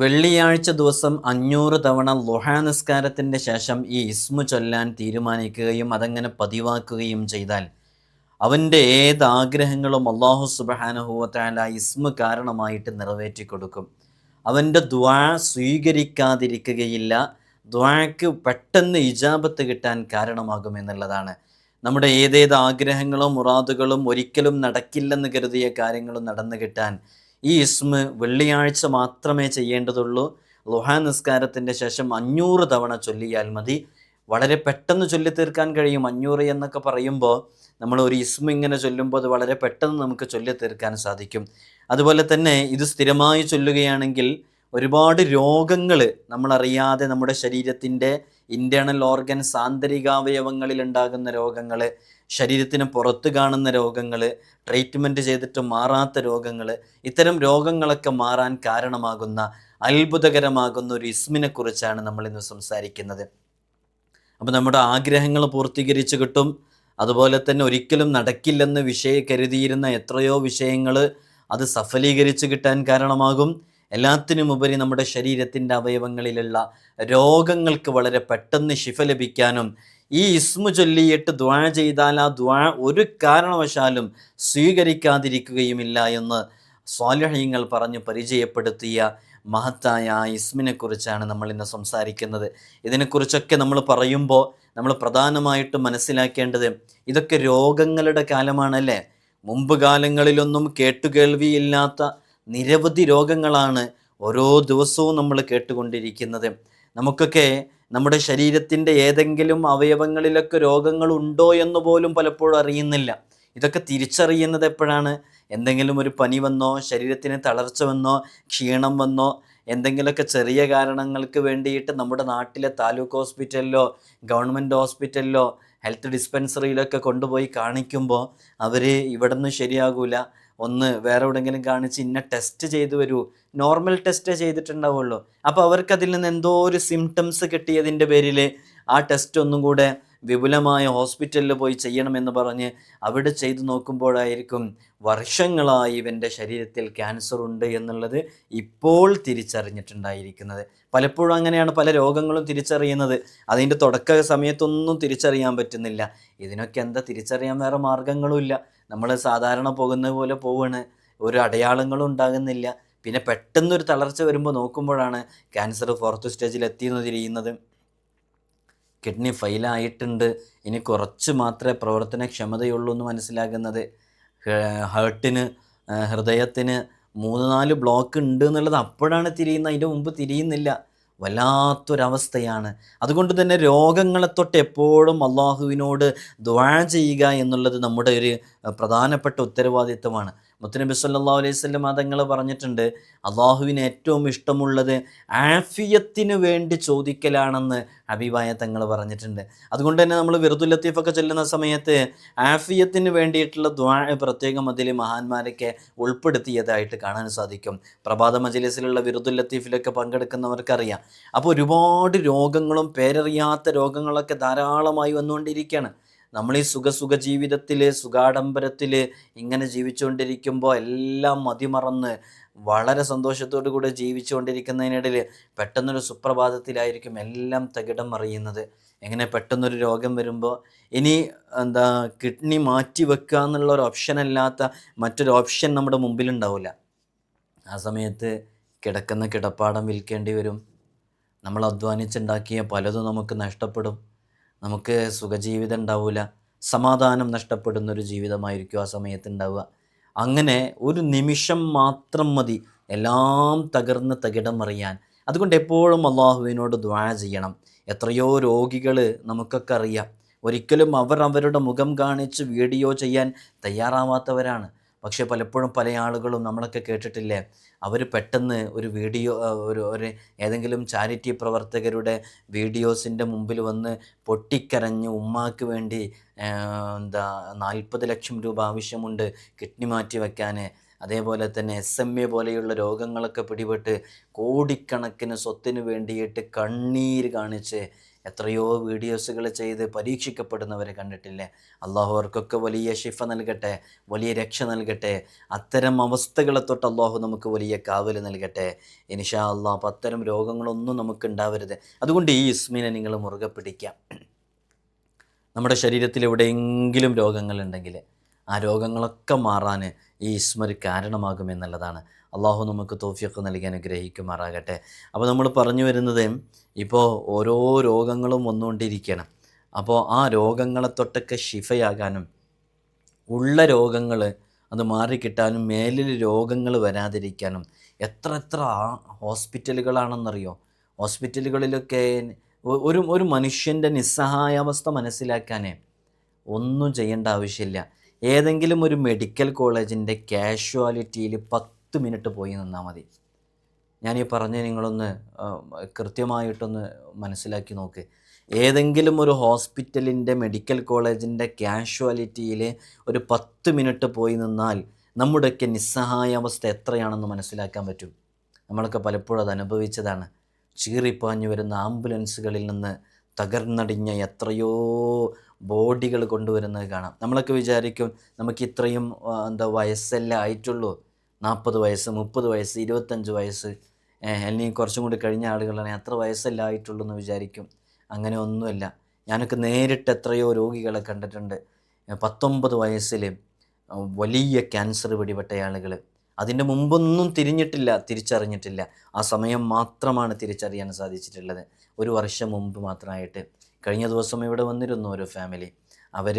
വെള്ളിയാഴ്ച ദിവസം അഞ്ഞൂറ് തവണ ലുഹാ നിസ്കാരത്തിന്റെ ശേഷം ഈ ഇസ്മു ചൊല്ലാൻ തീരുമാനിക്കുകയും അതങ്ങനെ പതിവാക്കുകയും ചെയ്താൽ അവന്റെ ഏത് ആഗ്രഹങ്ങളും അള്ളാഹു സുബഹാനഹുവത്താല ഇസ്മു കാരണമായിട്ട് നിറവേറ്റി കൊടുക്കും. അവന്റെ ദ്വാ സ്വീകരിക്കാതിരിക്കുകയില്ല. ദ്വാക്ക് പെട്ടെന്ന് ഇജാബത്ത് കിട്ടാൻ കാരണമാകും എന്നുള്ളതാണ്. നമ്മുടെ ഏതേത് ആഗ്രഹങ്ങളും മുറാദുകളും ഒരിക്കലും നടക്കില്ലെന്ന് കരുതിയ കാര്യങ്ങളും നടന്നു കിട്ടാൻ ഈ ഇസ്മ് വെള്ളിയാഴ്ച മാത്രമേ ചെയ്യേണ്ടതുള്ളൂ. ലുഹാ നിസ്കാരത്തിന്റെ ശേഷം അഞ്ഞൂറ് തവണ ചൊല്ലിയാൽ മതി. വളരെ പെട്ടെന്ന് ചൊല്ലി തീർക്കാൻ കഴിയും അഞ്ഞൂറ് എന്നൊക്കെ പറയുമ്പോൾ നമ്മൾ ഒരു ഇസ്മ ഇങ്ങനെ ചൊല്ലുമ്പോൾ അത് വളരെ പെട്ടെന്ന് നമുക്ക് ചൊല്ലി തീർക്കാൻ സാധിക്കും. അതുപോലെ തന്നെ ഇത് സ്ഥിരമായി ചൊല്ലുകയാണെങ്കിൽ ഒരുപാട് രോഗങ്ങൾ നമ്മളറിയാതെ നമ്മുടെ ശരീരത്തിന്റെ ഇന്റേർണൽ ഓർഗൻ ആന്തരികാവയവങ്ങളിൽ ഉണ്ടാകുന്ന രോഗങ്ങൾ ശരീരത്തിന് പുറത്ത് കാണുന്ന രോഗങ്ങൾ ട്രീറ്റ്മെന്റ് ചെയ്തിട്ട് മാറാത്ത രോഗങ്ങൾ ഇത്തരം രോഗങ്ങളൊക്കെ മാറാൻ കാരണമാകുന്ന അത്ഭുതകരമാകുന്ന ഒരു ഇസ്മിനെ കുറിച്ചാണ് നമ്മൾ ഇന്ന് സംസാരിക്കുന്നത്. അപ്പോൾ നമ്മുടെ ആഗ്രഹങ്ങൾ പൂർത്തീകരിച്ച് കിട്ടും. അതുപോലെ തന്നെ ഒരിക്കലും നടക്കില്ലെന്ന് വിഷയ കരുതിയിരുന്ന എത്രയോ വിഷയങ്ങൾ അത് സഫലീകരിച്ച് കിട്ടാൻ കാരണമാകും. എല്ലാത്തിനുമുപരി നമ്മുടെ ശരീരത്തിന്റെ അവയവങ്ങളിലുള്ള രോഗങ്ങൾക്ക് വളരെ പെട്ടെന്ന് ശിഫ ലഭിക്കാനും ഈ ഇസ്മു ചൊല്ലിയിട്ട് ദ്വാ ചെയ്താൽ ആ ദ്വാ ഒരു കാരണവശാലും സ്വീകരിക്കാതിരിക്കുകയുമില്ല എന്ന് സ്വാലഹ്യങ്ങൾ പറഞ്ഞ് പരിചയപ്പെടുത്തിയ മഹത്തായ ആ ഇസ്മിനെക്കുറിച്ചാണ് നമ്മൾ ഇന്ന് സംസാരിക്കുന്നത്. ഇതിനെക്കുറിച്ചൊക്കെ നമ്മൾ പറയുമ്പോൾ നമ്മൾ പ്രധാനമായിട്ടും മനസ്സിലാക്കേണ്ടത് ഇതൊക്കെ രോഗങ്ങളുടെ കാലമാണല്ലേ? മുമ്പ് കാലങ്ങളിലൊന്നും കേട്ടുകേൾവിയില്ലാത്ത നിരവധി രോഗങ്ങളാണ് ഓരോ ദിവസവും നമ്മൾ കേട്ടുകൊണ്ടിരിക്കുന്നത്. നമുക്കൊക്കെ നമ്മുടെ ശരീരത്തിന്റെ ഏതെങ്കിലും അവയവങ്ങളിലൊക്കെ രോഗങ്ങളുണ്ടോ എന്ന് പോലും പലപ്പോഴും അറിയുന്നില്ല. ഇതൊക്കെ തിരിച്ചറിയുന്നത് എപ്പോഴാണ്? എന്തെങ്കിലും ഒരു പനി വന്നോ ശരീരത്തിന് തളർച്ച വന്നോ ക്ഷീണം വന്നോ എന്തെങ്കിലുമൊക്കെ ചെറിയ കാരണങ്ങൾക്ക് വേണ്ടിയിട്ട് നമ്മുടെ നാട്ടിലെ താലൂക്ക് ഹോസ്പിറ്റലിലോ ഗവൺമെന്റ് ഹോസ്പിറ്റലിലോ ഹെൽത്ത് ഡിസ്പെൻസറിയിലൊക്കെ കൊണ്ടുപോയി കാണിക്കുമ്പോൾ അവർ ഇവിടെ നിന്ന് ശരിയാകൂല. ഒന്ന് വേറെ എവിടെയെങ്കിലും കാണിച്ച് ഇന്ന ടെസ്റ്റ് ചെയ്ത് വരൂ. നോർമൽ ടെസ്റ്റ് ചെയ്തിട്ടുണ്ടാവുള്ളൂ. അപ്പോൾ അവർക്ക് അതിൽ നിന്ന് എന്തോ ഒരു സിംറ്റംസ് കിട്ടിയതിന്റെ പേരിൽ ആ ടെസ്റ്റ് ഒന്നും കൂടെ വിപുലമായ ഹോസ്പിറ്റലിൽ പോയി ചെയ്യണമെന്ന് പറഞ്ഞ് അവിടെ ചെയ്തു നോക്കുമ്പോഴായിരിക്കും വർഷങ്ങളായി ഇവന്റെ ശരീരത്തിൽ ക്യാൻസർ ഉണ്ട് എന്നുള്ളത് ഇപ്പോൾ തിരിച്ചറിഞ്ഞിട്ടുണ്ടായിരിക്കുന്നത്. പലപ്പോഴും അങ്ങനെയാണ് പല രോഗങ്ങളും തിരിച്ചറിയുന്നത്. അതിന്റെ തുടക്ക സമയത്തൊന്നും തിരിച്ചറിയാൻ പറ്റുന്നില്ല. ഇതിനൊക്കെ എന്താ തിരിച്ചറിയാൻ വേറെ മാർഗങ്ങളുമില്ല നമ്മൾ സാധാരണ പോകുന്നത് പോലെ പോവുകയാണ് ഒരു അടയാളങ്ങളും ഉണ്ടാകുന്നില്ല. പിന്നെ പെട്ടെന്നൊരു തളർച്ച വരുമ്പോൾ നോക്കുമ്പോഴാണ് ക്യാൻസർ ഫോർത്ത് സ്റ്റേജിൽ എത്തിയെന്ന് തിരിയുന്നത്. കിഡ്നി ഫെയിലായിട്ടുണ്ട് ഇനി കുറച്ച് മാത്രമേ പ്രവർത്തനക്ഷമതയുള്ളൂ എന്ന് മനസ്സിലാകുന്നത്. ഹേർട്ടിന് ഹൃദയത്തിന് മൂന്ന് നാല് ബ്ലോക്ക് ഉണ്ട് എന്നുള്ളത് അപ്പോഴാണ് തിരിയുന്നത്. അതിന്റെ മുമ്പ് തിരിയുന്നില്ല. വല്ലാത്തൊരവസ്ഥയാണ്. അതുകൊണ്ട് തന്നെ രോഗങ്ങളെ തൊട്ട് എപ്പോഴും അള്ളാഹുവിനോട് ദ്വാ ചെയ്യുക എന്നുള്ളത് നമ്മുടെ ഒരു പ്രധാനപ്പെട്ട ഉത്തരവാദിത്തമാണ് മുത്തനബി സല്ലാ അലൈഹി സ്വല്ലം മതങ്ങൾ പറഞ്ഞിട്ടുണ്ട്. അള്ളാഹുവിന് ഏറ്റവും ഇഷ്ടമുള്ളത് ആഫിയത്തിന് വേണ്ടി ചോദിക്കലാണെന്ന് ഹബീബായ തങ്ങൾ പറഞ്ഞിട്ടുണ്ട്. അതുകൊണ്ട് തന്നെ നമ്മൾ വിറുദുൽ ചെല്ലുന്ന സമയത്ത് ആഫിയത്തിന് വേണ്ടിയിട്ടുള്ള ദ്വാ പ്രത്യേകം അതിൽ മഹാന്മാരൊക്കെ ഉൾപ്പെടുത്തിയതായിട്ട് കാണാൻ സാധിക്കും. പ്രഭാത മജലിസിലുള്ള വിറുദുൽ ലത്തീഫിലൊക്കെ പങ്കെടുക്കുന്നവർക്കറിയാം. അപ്പോൾ ഒരുപാട് രോഗങ്ങളും പേരറിയാത്ത രോഗങ്ങളൊക്കെ ധാരാളമായി വന്നുകൊണ്ടിരിക്കുകയാണ്. നമ്മൾ ഈ സുഖസുഖ ജീവിതത്തിൽ സുഖാഡംബരത്തിൽ ഇങ്ങനെ ജീവിച്ചുകൊണ്ടിരിക്കുമ്പോൾ എല്ലാം മതിമറന്ന് വളരെ സന്തോഷത്തോടു കൂടെ ജീവിച്ചുകൊണ്ടിരിക്കുന്നതിനിടയിൽ പെട്ടെന്നൊരു സുപ്രഭാതത്തിലായിരിക്കും എല്ലാം തകിടം മറിയുന്നത്. എങ്ങനെ പെട്ടെന്നൊരു രോഗം വരുമ്പോൾ ഇനി എന്താ കിഡ്നി മാറ്റി വെക്കുക എന്നുള്ള ഒരു ഓപ്ഷൻ അല്ലാത്ത മറ്റൊരു ഓപ്ഷൻ നമ്മുടെ മുമ്പിലുണ്ടാവില്ല ആ സമയത്ത് കിടക്കുന്ന കിടപ്പാടം വിൽക്കേണ്ടി വരും. നമ്മൾ അധ്വാനിച്ചുണ്ടാക്കിയ പലതും നമുക്ക് നഷ്ടപ്പെടും. നമുക്ക് സുഖജീവിതം ഉണ്ടാവില്ല സമാധാനം നഷ്ടപ്പെടുന്ന ഒരു ജീവിതമായിരിക്കും ആ സമയത്ത് ഉണ്ടാവുക. അങ്ങനെ ഒരു നിമിഷം മാത്രം മതി എല്ലാം തകർന്ന് തകിടം അറിയാൻ അതുകൊണ്ട് എപ്പോഴും അള്ളാഹുവിനോട് ദ്വാര ചെയ്യണം. എത്രയോ രോഗികൾ നമുക്കൊക്കെ അറിയാം. ഒരിക്കലും അവർ അവരുടെ മുഖം കാണിച്ച് വീഡിയോ ചെയ്യാൻ തയ്യാറാവാത്തവരാണ്. പക്ഷേ പലപ്പോഴും പല ആളുകളും നമ്മളൊക്കെ കേട്ടിട്ടില്ലേ അവർ പെട്ടെന്ന് ഒരു വീഡിയോ ഒരു ഒരു ഏതെങ്കിലും ചാരിറ്റി പ്രവർത്തകരുടെ വീഡിയോസിന്റെ മുമ്പിൽ വന്ന് പൊട്ടിക്കരഞ്ഞ് ഉമ്മാക്ക് വേണ്ടി എന്താ നാൽപ്പത് ലക്ഷം രൂപ ആവശ്യമുണ്ട് കിഡ്നി മാറ്റി വയ്ക്കാൻ അതേപോലെ തന്നെ എസ് എം എ പോലെയുള്ള രോഗങ്ങളൊക്കെ പിടിപെട്ട് കോടിക്കണക്കിന് സ്വത്തിന് വേണ്ടിയിട്ട് കണ്ണീര് കാണിച്ച് എത്രയോ വീഡിയോസുകൾ ചെയ്ത് പരീക്ഷിക്കപ്പെടുന്നവരെ കണ്ടിട്ടില്ലേ? അള്ളാഹു അവർക്കൊക്കെ വലിയ ഷിഫ നൽകട്ടെ വലിയ രക്ഷ നൽകട്ടെ. അത്തരം അവസ്ഥകളെ തൊട്ട് അള്ളാഹു നമുക്ക് വലിയ കാവൽ നൽകട്ടെ. ഇനിഷാ അള്ളാഹ് അപ്പം അത്തരം രോഗങ്ങളൊന്നും നമുക്ക് ഉണ്ടാവരുത്. അതുകൊണ്ട് ഈ ഇസ്മിനെ നിങ്ങൾ മുറുകെ പിടിക്കാം. നമ്മുടെ ശരീരത്തിൽ എവിടെയെങ്കിലും രോഗങ്ങളുണ്ടെങ്കിൽ ആ രോഗങ്ങളൊക്കെ മാറാൻ ഈ ഇസ്മർ കാരണമാകുമെന്നുള്ളതാണ് അള്ളാഹു നമുക്ക് തോഫിയൊക്കെ നൽകി അനുഗ്രഹിക്കുമാറാകട്ടെ. അപ്പോൾ നമ്മൾ പറഞ്ഞു വരുന്നത് ഇപ്പോൾ ഓരോ രോഗങ്ങളും വന്നുകൊണ്ടിരിക്കണം അപ്പോൾ ആ രോഗങ്ങളെ തൊട്ടൊക്കെ ശിഫയാകാനും ഉള്ള രോഗങ്ങൾ അത് മാറിക്കിട്ടാനും മേലിൽ രോഗങ്ങൾ വരാതിരിക്കാനും എത്ര എത്ര ഹോസ്പിറ്റലുകളാണെന്നറിയോ? ഹോസ്പിറ്റലുകളിലൊക്കെ ഒരു ഒരു മനുഷ്യന്റെ നിസ്സഹായാവസ്ഥ മനസ്സിലാക്കാനേ ഒന്നും ചെയ്യേണ്ട ആവശ്യമില്ല. ഏതെങ്കിലും ഒരു മെഡിക്കൽ കോളേജിന്റെ കാഷ്വാലിറ്റിയിൽ പത്ത് മിനിറ്റ് പോയി നിന്നാൽ മതി. ഞാനീ പറഞ്ഞ് നിങ്ങളൊന്ന് കൃത്യമായിട്ടൊന്ന് മനസ്സിലാക്കി നോക്ക്. ഏതെങ്കിലും ഒരു ഹോസ്പിറ്റലിന്റെ മെഡിക്കൽ കോളേജിന്റെ കാഷ്വാലിറ്റിയിൽ ഒരു പത്ത് മിനിറ്റ് പോയി നിന്നാൽ നമ്മുടെയൊക്കെ നിസ്സഹായാവസ്ഥ എത്രയാണെന്ന് മനസ്സിലാക്കാൻ പറ്റും. നമ്മളൊക്കെ പലപ്പോഴും അത് അനുഭവിച്ചതാണ്. ചീറിപ്പാഞ്ഞു വരുന്ന ആംബുലൻസുകളിൽ നിന്ന് തകർന്നടിഞ്ഞ എത്രയോ ബോഡികൾ കൊണ്ടുവരുന്നത് കാണാം. നമ്മളൊക്കെ വിചാരിക്കും നമുക്ക് ഇത്രയും എന്താ വയസ്സല്ലേ ആയിട്ടുള്ളൂ. നാൽപ്പത് വയസ്സ് മുപ്പത് വയസ്സ് ഇരുപത്തഞ്ച് വയസ്സ്. അല്ലെങ്കിൽ കുറച്ചും കൂടി കഴിഞ്ഞ ആളുകളാണെങ്കിൽ അത്ര വയസ്സല്ല ആയിട്ടുള്ളൂ എന്ന് വിചാരിക്കും. അങ്ങനെ ഒന്നുമല്ല. ഞാനൊക്കെ നേരിട്ട് എത്രയോ രോഗികളെ കണ്ടിട്ടുണ്ട്. പത്തൊമ്പത് വയസ്സിൽ വലിയ ക്യാൻസർ പിടിപെട്ട ആളുകൾ. അതിന്റെ മുമ്പൊന്നും തിരിഞ്ഞിട്ടില്ല തിരിച്ചറിഞ്ഞിട്ടില്ല. ആ സമയം മാത്രമാണ് തിരിച്ചറിയാൻ സാധിച്ചിട്ടുള്ളത്. ഒരു വർഷം മുമ്പ് മാത്രമായിട്ട്. കഴിഞ്ഞ ദിവസം ഇവിടെ വന്നിരുന്നു ഒരു ഫാമിലി അവർ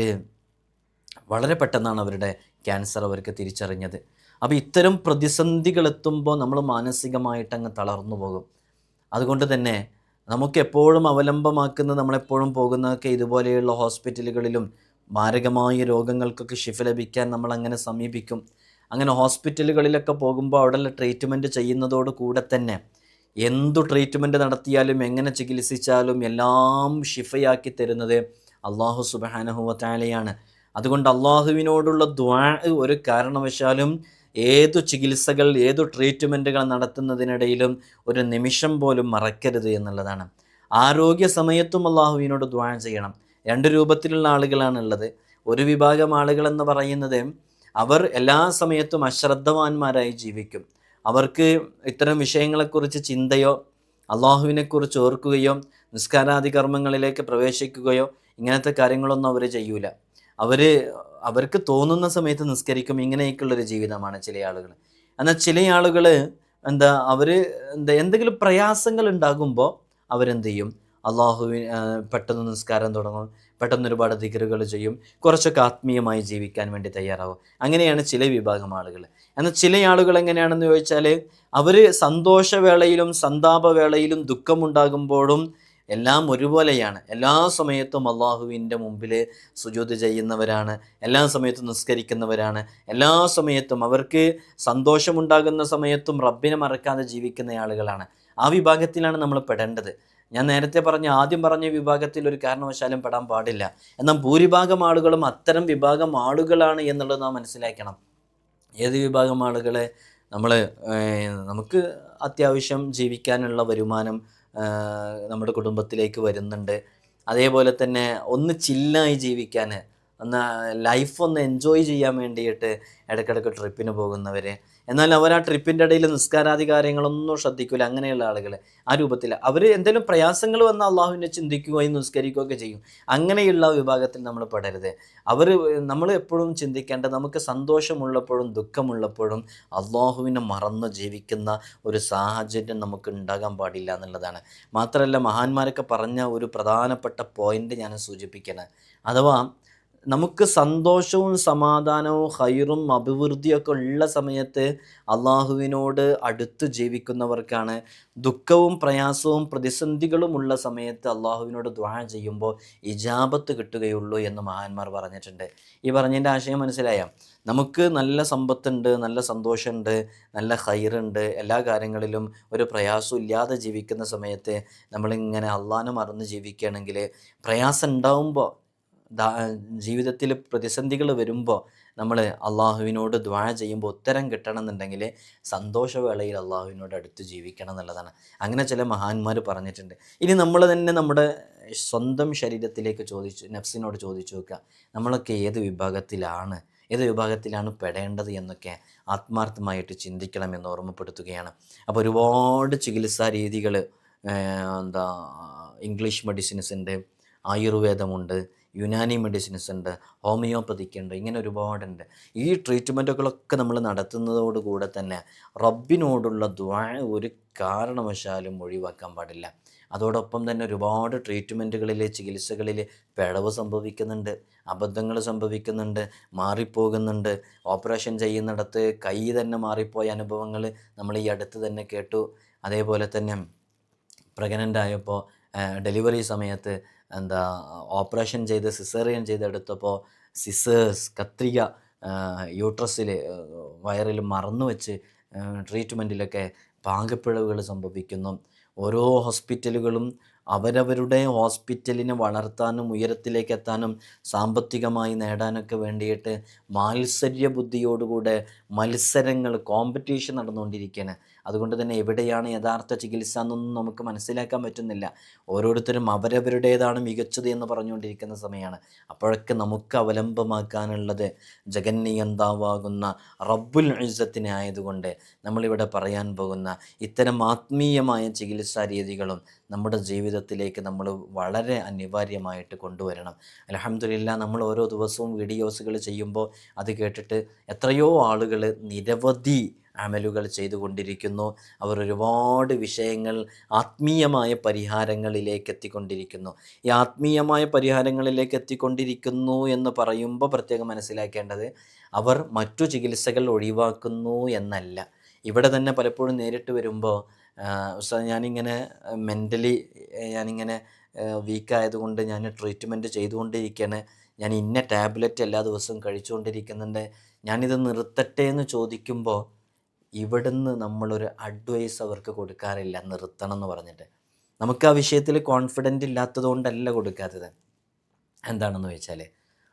വളരെ പെട്ടെന്നാണ് അവരുടെ ക്യാൻസർ അവർക്ക് തിരിച്ചറിഞ്ഞത്. അപ്പോൾ ഇത്തരം പ്രതിസന്ധികൾ എത്തുമ്പോൾ നമ്മൾ മാനസികമായിട്ട് അങ്ങ് തളർന്നു പോകും. അതുകൊണ്ട് തന്നെ നമുക്കെപ്പോഴും അവലംബമാക്കുന്ന നമ്മളെപ്പോഴും പോകുന്നതൊക്കെ ഇതുപോലെയുള്ള ഹോസ്പിറ്റലുകളിലും മാരകമായ രോഗങ്ങൾക്കൊക്കെ ഷിഫ ലഭിക്കാൻ നമ്മൾ അങ്ങനെ സമീപിക്കും. അങ്ങനെ ഹോസ്പിറ്റലുകളിലൊക്കെ പോകുമ്പോൾ അവിടെയുള്ള ട്രീറ്റ്മെന്റ് ചെയ്യുന്നതോട് കൂടെ തന്നെ എന്തു ട്രീറ്റ്മെന്റ് നടത്തിയാലും എങ്ങനെ ചികിത്സിച്ചാലും എല്ലാം ഷിഫയാക്കി തരുന്നത് അള്ളാഹു സുബാനഹുവാലയാണ് അതുകൊണ്ട് അള്ളാഹുവിനോടുള്ള ദ്വാ ഒരു കാരണവശാലും ഏതു ചികിത്സകൾ ഏതു ട്രീറ്റ്മെന്റുകൾ നടത്തുന്നതിനിടയിലും ഒരു നിമിഷം പോലും മറക്കരുത് എന്നുള്ളതാണ്. ആരോഗ്യ സമയത്തും അള്ളാഹുവിനോട് ദ്വാ ചെയ്യണം. രണ്ട് രൂപത്തിലുള്ള ആളുകളാണുള്ളത് ഒരു വിഭാഗം ആളുകളെന്ന് പറയുന്നത് അവർ എല്ലാ സമയത്തും അശ്രദ്ധവാന്മാരായി ജീവിക്കും. അവർക്ക് ഇത്തരം വിഷയങ്ങളെക്കുറിച്ച് ചിന്തയോ അള്ളാഹുവിനെക്കുറിച്ച് ഓർക്കുകയോ നിസ്കാരാദി കർമ്മങ്ങളിലേക്ക് പ്രവേശിക്കുകയോ ഇങ്ങനത്തെ കാര്യങ്ങളൊന്നും അവർ ചെയ്യൂല. അവർ അവർക്ക് തോന്നുന്ന സമയത്ത് നിസ്കരിക്കും. ഇങ്ങനെയൊക്കെയുള്ളൊരു ജീവിതമാണ് ചില ആളുകൾ എന്നാൽ ചില ആളുകൾ എന്താ അവർ എന്താ എന്തെങ്കിലും പ്രയാസങ്ങൾ ഉണ്ടാകുമ്പോൾ അവരെന്ത് ചെയ്യും? അള്ളാഹുവിന് പെട്ടെന്ന് നിസ്കാരം തുടങ്ങും. പെട്ടെന്ന് ഒരുപാട് ദിഗറുകൾ ചെയ്യും. കുറച്ചൊക്കെ ആത്മീയമായി ജീവിക്കാൻ വേണ്ടി തയ്യാറാവും. അങ്ങനെയാണ് ചില വിഭാഗം ആളുകൾ. എന്നാൽ ചില ആളുകൾ എങ്ങനെയാണെന്ന് ചോദിച്ചാൽ അവർ സന്തോഷവേളയിലും സന്താപവേളയിലും ദുഃഖമുണ്ടാകുമ്പോഴും എല്ലാം ഒരുപോലെയാണ്. എല്ലാ സമയത്തും അള്ളാഹുവിന്റെ മുമ്പിൽ സുജൂത് ചെയ്യുന്നവരാണ്. എല്ലാ സമയത്തും നിസ്കരിക്കുന്നവരാണ്. എല്ലാ സമയത്തും അവർക്ക് സന്തോഷമുണ്ടാകുന്ന സമയത്തും റബ്ബിനെ മറക്കാതെ ജീവിക്കുന്ന ആളുകളാണ്. ആ വിഭാഗത്തിലാണ് നമ്മൾ പെടേണ്ടത്. ഞാൻ നേരത്തെ പറഞ്ഞ ആദ്യം പറഞ്ഞ വിഭാഗത്തിൽ ഒരു കാരണവശാലും പെടാൻ പാടില്ല. എന്നാൽ ഭൂരിഭാഗം ആളുകളും അത്തരം വിഭാഗം ആളുകളാണ് എന്നുള്ളത് നാം മനസ്സിലാക്കണം. ഏത് വിഭാഗം ആളുകളെ? നമ്മൾ നമുക്ക് അത്യാവശ്യം ജീവിക്കാനുള്ള വരുമാനം നമ്മുടെ കുടുംബത്തിലേക്ക് വരുന്നുണ്ട്. അതേപോലെ തന്നെ ഒന്ന് ചില്ലായി ജീവിക്കാൻ ഒന്ന് ലൈഫ് ഒന്ന് എൻജോയ് ചെയ്യാൻ വേണ്ടിയിട്ട് ഇടയ്ക്കിടയ്ക്ക് ട്രിപ്പിന് പോകുന്നവർ എന്നാൽ അവർ ആ ട്രിപ്പിന്റെ ഇടയിൽ നിസ്കാരാദി കാര്യങ്ങളൊന്നും ശ്രദ്ധിക്കില്ല അങ്ങനെയുള്ള ആളുകൾ. ആ രൂപത്തിൽ അവർ എന്തെങ്കിലും പ്രയാസങ്ങൾ വന്ന അള്ളാഹുവിനെ ചിന്തിക്കുകയും നിസ്കരിക്കുകയൊക്കെ ചെയ്യും. അങ്ങനെയുള്ള വിഭാഗത്തിൽ നമ്മൾ പെടരുത്. അവർ നമ്മൾ എപ്പോഴും ചിന്തിക്കേണ്ടത് നമുക്ക് സന്തോഷമുള്ളപ്പോഴും ദുഃഖമുള്ളപ്പോഴും അള്ളാഹുവിനെ മറന്ന് ജീവിക്കുന്ന ഒരു സാഹചര്യം നമുക്ക് ഉണ്ടാകാൻ പാടില്ല എന്നുള്ളതാണ്. മാത്രമല്ല മഹാന്മാരൊക്കെ പറഞ്ഞ ഒരു പ്രധാനപ്പെട്ട പോയിന്റ് ഞാൻ സൂചിപ്പിക്കണേ. അഥവാ നമുക്ക് സന്തോഷവും സമാധാനവും ഹൈറും അഭിവൃദ്ധിയൊക്കെ ഉള്ള സമയത്ത് അള്ളാഹുവിനോട് അടുത്ത് ജീവിക്കുന്നവർക്കാണ് ദുഃഖവും പ്രയാസവും പ്രതിസന്ധികളും ഉള്ള സമയത്ത് അള്ളാഹുവിനോട് ദ്വാ ചെയ്യുമ്പോൾ ഇജാബത്ത് കിട്ടുകയുള്ളൂ എന്ന് മഹാന്മാർ പറഞ്ഞിട്ടുണ്ട്. ഈ പറഞ്ഞതിന്റെ ആശയം മനസ്സിലായാം? നമുക്ക് നല്ല സമ്പത്തുണ്ട് നല്ല സന്തോഷമുണ്ട് നല്ല ഹൈറുണ്ട് എല്ലാ കാര്യങ്ങളിലും ഒരു പ്രയാസവും ഇല്ലാതെ ജീവിക്കുന്ന സമയത്ത് നമ്മളിങ്ങനെ അള്ളാഹനെ മറന്ന് ജീവിക്കുകയാണെങ്കിൽ പ്രയാസം ഉണ്ടാവുമ്പോൾ ജീവിതത്തിൽ പ്രതിസന്ധികൾ വരുമ്പോൾ നമ്മൾ അള്ളാഹുവിനോട് ദ്വാ ചെയ്യുമ്പോൾ ഉത്തരം കിട്ടണമെന്നുണ്ടെങ്കിൽ സന്തോഷവേളയിൽ അള്ളാഹുവിനോട് അടുത്ത് ജീവിക്കണം എന്നുള്ളതാണ്. അങ്ങനെ ചില മഹാന്മാർ പറഞ്ഞിട്ടുണ്ട്. ഇനി നമ്മൾ തന്നെ നമ്മുടെ സ്വന്തം ശരീരത്തിലേക്ക് ചോദിച്ചു നഫ്സിനോട് ചോദിച്ചു നോക്കുക. നമ്മളൊക്കെ ഏത് വിഭാഗത്തിലാണ്? ഏത് വിഭാഗത്തിലാണ് പെടേണ്ടത് എന്നൊക്കെ ആത്മാർത്ഥമായിട്ട് ചിന്തിക്കണമെന്ന് ഓർമ്മപ്പെടുത്തുകയാണ്. അപ്പോൾ ഒരുപാട് ചികിത്സാ രീതികൾ എന്താ ഇംഗ്ലീഷ് മെഡിസിൻസ് ഉണ്ട് ആയുർവേദമുണ്ട് യുനാനി മെഡിസിൻസ് ഉണ്ട് ഹോമിയോപ്പതിക്ക് ഉണ്ട് ഇങ്ങനെ ഒരുപാടുണ്ട്. ഈ ട്രീറ്റ്മെന്റുകളൊക്കെ നമ്മൾ നടത്തുന്നതോടുകൂടെ തന്നെ റബ്ബിനോടുള്ള ദ്വാ ഒരു കാരണവശാലും ഒഴിവാക്കാൻ പാടില്ല. അതോടൊപ്പം തന്നെ ഒരുപാട് ട്രീറ്റ്മെന്റുകളിൽ ചികിത്സകളിൽ പിഴവ് സംഭവിക്കുന്നുണ്ട് അബദ്ധങ്ങൾ സംഭവിക്കുന്നുണ്ട് മാറിപ്പോകുന്നുണ്ട്. ഓപ്പറേഷൻ ചെയ്യുന്നിടത്ത് കൈ തന്നെ മാറിപ്പോയ അനുഭവങ്ങൾ നമ്മൾ ഈ അടുത്ത് തന്നെ കേട്ടു. അതേപോലെ തന്നെ പ്രഗ്നന്റ് ആയപ്പോൾ ഡെലിവറി സമയത്ത് എന്താ ഓപ്പറേഷൻ ചെയ്ത് സിസേറിയൻ ചെയ്തെടുത്തപ്പോൾ സിസേഴ്സ് കത്രിക യൂട്രസിൽ വയറിൽ മറന്നു വെച്ച് ട്രീറ്റ്മെന്റിലൊക്കെ പാകപ്പിഴവുകൾ സംഭവിക്കുന്നു. ഓരോ ഹോസ്പിറ്റലുകളും അവരവരുടെ ഹോസ്പിറ്റലിനെ വളർത്താനും ഉയരത്തിലേക്ക് എത്താനും സാമ്പത്തികമായി നേടാനൊക്കെ വേണ്ടിയിട്ട് മാത്സര്യ ബുദ്ധിയോടുകൂടെ മത്സരങ്ങൾ കോമ്പറ്റീഷൻ നടന്നുകൊണ്ടിരിക്കുകയാണ് അതുകൊണ്ട് തന്നെ എവിടെയാണ് യഥാർത്ഥ ചികിത്സ എന്നൊന്നും നമുക്ക് മനസ്സിലാക്കാൻ പറ്റുന്നില്ല. ഓരോരുത്തരും അവരവരുടേതാണ് മികച്ചത് എന്ന് പറഞ്ഞുകൊണ്ടിരിക്കുന്ന സമയമാണ്. അപ്പോഴൊക്കെ നമുക്ക് അവലംബമാക്കാനുള്ളത് ജഗന്നിയന്താവാകുന്ന റബ്ബുൽ ഇസത്തിനെ ആയതുകൊണ്ട് നമ്മളിവിടെ പറയാൻ പോകുന്ന ഇത്തരം ആത്മീയമായ ചികിത്സാ രീതികളും നമ്മുടെ ജീവിതത്തിലേക്ക് നമ്മൾ വളരെ അനിവാര്യമായിട്ട് കൊണ്ടുവരണം. അലഹമില്ല നമ്മൾ ഓരോ ദിവസവും വീഡിയോസുകൾ ചെയ്യുമ്പോൾ അത് കേട്ടിട്ട് എത്രയോ ആളുകൾ നിരവധി അമലുകൾ ചെയ്തുകൊണ്ടിരിക്കുന്നു. അവർ ഒരുപാട് വിഷയങ്ങൾ ആത്മീയമായ പരിഹാരങ്ങളിലേക്ക് എത്തിക്കൊണ്ടിരിക്കുന്നു. ഈ ആത്മീയമായ പരിഹാരങ്ങളിലേക്ക് എത്തിക്കൊണ്ടിരിക്കുന്നു എന്ന് പറയുമ്പോൾ പ്രത്യേകം മനസ്സിലാക്കേണ്ടത് അവർ മറ്റു ചികിത്സകൾ ഒഴിവാക്കുന്നു എന്നല്ല. ഇവിടെ തന്നെ പലപ്പോഴും നേരിട്ട് വരുമ്പോൾ ഞാനിങ്ങനെ മെന്റലി ഞാനിങ്ങനെ വീക്കായതുകൊണ്ട് ഞാൻ ട്രീറ്റ്മെന്റ് ചെയ്തുകൊണ്ടിരിക്കുകയാണ് ഞാൻ ഇന്ന ടാബ്ലറ്റ് എല്ലാ ദിവസവും കഴിച്ചുകൊണ്ടിരിക്കുന്നുണ്ട്. ഞാനിത് നിർത്തട്ടെ എന്ന് ചോദിക്കുമ്പോൾ ഇവിടുന്ന് നമ്മളൊരു അഡ്വൈസ് അവർക്ക് കൊടുക്കാറില്ല നിർത്തണം എന്ന് പറഞ്ഞിട്ട്. നമുക്ക് ആ വിഷയത്തിൽ കോൺഫിഡന്റ് ഇല്ലാത്തതുകൊണ്ടല്ല കൊടുക്കാത്തത്. എന്താണെന്ന് വെച്ചാൽ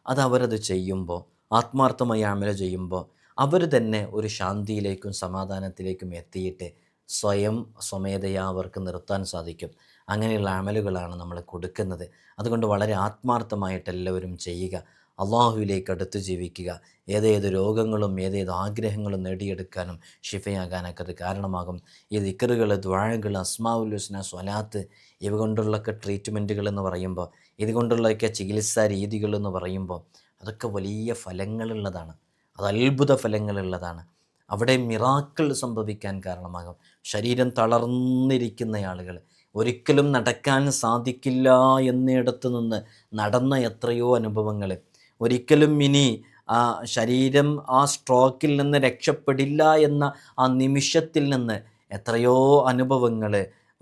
അത് അവരത് ചെയ്യുമ്പോൾ ആത്മാർത്ഥമായി അമല ചെയ്യുമ്പോൾ അവർ തന്നെ ഒരു ശാന്തിയിലേക്കും സമാധാനത്തിലേക്കും എത്തിയിട്ട് സ്വയം സ്വമേധയാ അവർക്ക് നിർത്താൻ സാധിക്കും. അങ്ങനെയുള്ള അമലുകളാണ് നമ്മൾ കൊടുക്കുന്നത്. അതുകൊണ്ട് വളരെ ആത്മാർത്ഥമായിട്ട് എല്ലാവരും ചെയ്യുക. അള്ളാഹുവിലേക്ക് അടുത്ത് ജീവിക്കുക. ഏതേത് രോഗങ്ങളും ഏതേത് ആഗ്രഹങ്ങളും നേടിയെടുക്കാനും ഷിഫയാകാനൊക്കെ അത് കാരണമാകും. ഈ ദിക്കറുകൾ ദ്വാഴകൾ അസ്മാവുല്ലുസ്ന സ്വലാത്ത് ഇവ കൊണ്ടുള്ളൊക്കെ ട്രീറ്റ്മെന്റുകൾ എന്ന് പറയുമ്പോൾ ഇതുകൊണ്ടുള്ളൊക്കെ ചികിത്സാ രീതികൾ എന്ന് പറയുമ്പോൾ അതൊക്കെ വലിയ ഫലങ്ങളുള്ളതാണ്. അത് അത്ഭുത ഫലങ്ങളുള്ളതാണ്. അവിടെ മിറാക്കൾ സംഭവിക്കാൻ കാരണമാകും. ശരീരം തളർന്നിരിക്കുന്ന ആളുകൾ ഒരിക്കലും നടക്കാൻ സാധിക്കില്ല എന്നിടത്തു നിന്ന് നടന്ന എത്രയോ അനുഭവങ്ങൾ ഒരിക്കലും ഇനി ആ ശരീരം ആ സ്ട്രോക്കിൽ നിന്ന് രക്ഷപ്പെടില്ല എന്ന ആ നിമിഷത്തിൽ നിന്ന് എത്രയോ അനുഭവങ്ങൾ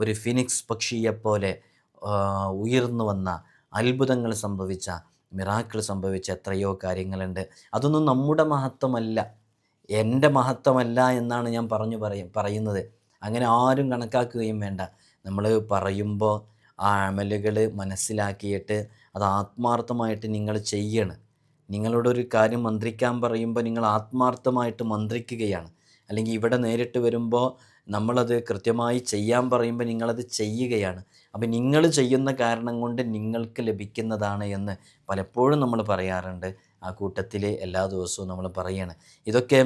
ഒരു ഫിനിക്സ് പക്ഷിയെപ്പോലെ ഉയർന്നു വന്ന അത്ഭുതങ്ങൾ സംഭവിച്ച മിറാക്കിൾ സംഭവിച്ച എത്രയോ കാര്യങ്ങളുണ്ട്. അതൊന്നും നമ്മുടെ മഹത്വമല്ല. എന്റെ മഹത്വമല്ല എന്നാണ് ഞാൻ പറഞ്ഞു പറയും പറയുന്നത്. അങ്ങനെ ആരും കണക്കാക്കുകയും വേണ്ട. നമ്മൾ പറയുമ്പോൾ ആ അമലുകൾ മനസ്സിലാക്കിയിട്ട് അത് ആത്മാർത്ഥമായിട്ട് നിങ്ങൾ ചെയ്യണം. നിങ്ങളോട് ഒരു കാര്യം മന്ത്രിക്കാൻ പറയുമ്പോൾ നിങ്ങൾ ആത്മാർത്ഥമായിട്ട് മന്ത്രിക്കുകയാണ്. അല്ലെങ്കിൽ ഇവിടെ നേരിട്ട് വരുമ്പോൾ നമ്മളത് കൃത്യമായി ചെയ്യാൻ പറയുമ്പോൾ നിങ്ങളത് ചെയ്യുകയാണ്. അപ്പം നിങ്ങൾ ചെയ്യുന്ന കാരണം കൊണ്ട് നിങ്ങൾക്ക് ലഭിക്കുന്നതാണ് എന്ന് പലപ്പോഴും നമ്മൾ പറയാറുണ്ട്. ആ കൂട്ടത്തിൽ എല്ലാ ദിവസവും നമ്മൾ പറയാണ്. ഇതൊക്കെ